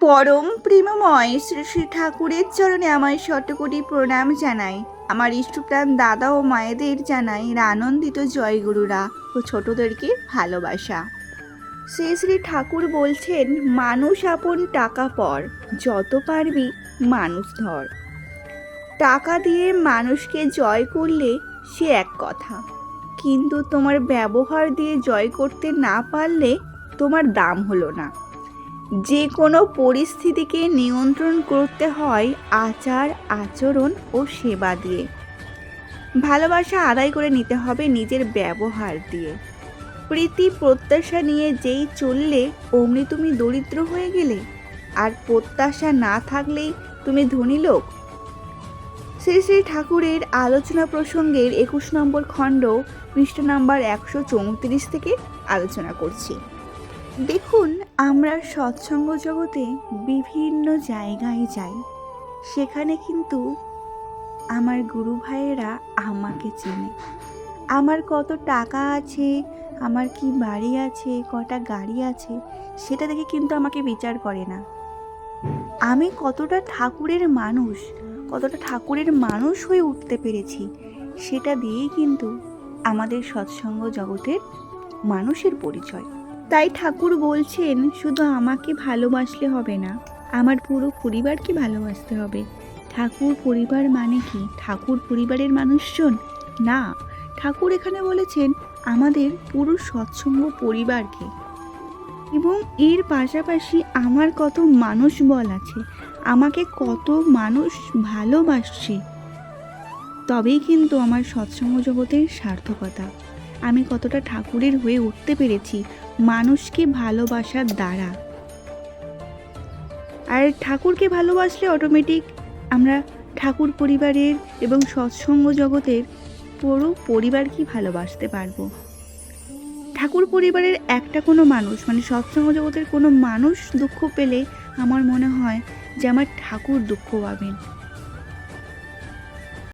পরম প্রেমময় শ্রী শ্রী ঠাকুরের চরণে আমার শতকোটি প্রণাম জানাই। আমার ইষ্টপ্রাণ দাদা ও মায়েদের জানাই আনন্দিত জয়গুরুরা ও ছোটদেরকে ভালোবাসা। শ্রী শ্রী ঠাকুর বলছেন, মানুষ আপন টাকা পর, যত পারবি মানুষ ধর। টাকা দিয়ে মানুষকে জয় করলে সে এক কথা, কিন্তু তোমার ব্যবহার দিয়ে জয় করতে না পারলে তোমার দাম হলো না। যে কোনো পরিস্থিতিকে নিয়ন্ত্রণ করতে হয় আচার, আচরণ ও সেবা দিয়ে। ভালোবাসা আদায় করে নিতে হবে নিজের ব্যবহার দিয়ে। প্রীতি, প্রত্যাশা নিয়ে যেই চললে অমনি তুমি দরিদ্র হয়ে গেলে, আর প্রত্যাশা না থাকলেই তুমি ধনী লোক? শ্রী শ্রী ঠাকুরের আলোচনা প্রসঙ্গের একুশ নম্বর খণ্ড পৃষ্ঠ নাম্বার একশো চৌত্রিশ থেকে আলোচনা করছি। দেখুন, আমরা সৎসঙ্গ জগতে বিভিন্ন জায়গায় যাই। সেখানে কিন্তু আমার গুরু ভাইয়েরা আমাকে চেনে। আমার কত টাকা আছে, আমার কি বাড়ি আছে, কটা গাড়ি আছে, সেটা দেখে কিন্তু আমাকে বিচার করে না। আমি কতটা ঠাকুরের মানুষ, কতটা ঠাকুরের মানুষ হয়ে উঠতে পেরেছি, সেটা দিয়েই কিন্তু আমাদের সৎসঙ্গ জগতের মানুষের পরিচয়। তাই ঠাকুর বলছেন, শুধু আমাকে ভালোবাসলে হবে না, আমার পুরো পরিবারকে ভালোবাসতে হবে। ঠাকুর পরিবার মানে কি? ঠাকুর পরিবারের মানুষজন? না। ঠাকুর এখানে বলেছেন, আমাদের পুরো সৎসঙ্গ পরিবারকে। এবং এর পাশাপাশি আমার কত মানুষ বল আছে। আমাকে কত মানুষ ভালোবাসছে। তবেই কিন্তু আমার সৎসঙ্গ জগতের সার্থকতা। আমি কতটা ঠাকুরের হয়ে উঠতে পেরেছি মানুষকে ভালোবাসার দ্বারা। আর ঠাকুরকে ভালোবাসলে অটোমেটিক আমরা ঠাকুর পরিবারের এবং সৎসঙ্গ জগতের পুরো পরিবারকেই ভালোবাসতে পারব। ঠাকুর পরিবারের একটা কোনো মানুষ মানে সৎসঙ্গ জগতের কোনো মানুষ দুঃখ পেলে আমার মনে হয় যে আমার ঠাকুর দুঃখ পাবেন।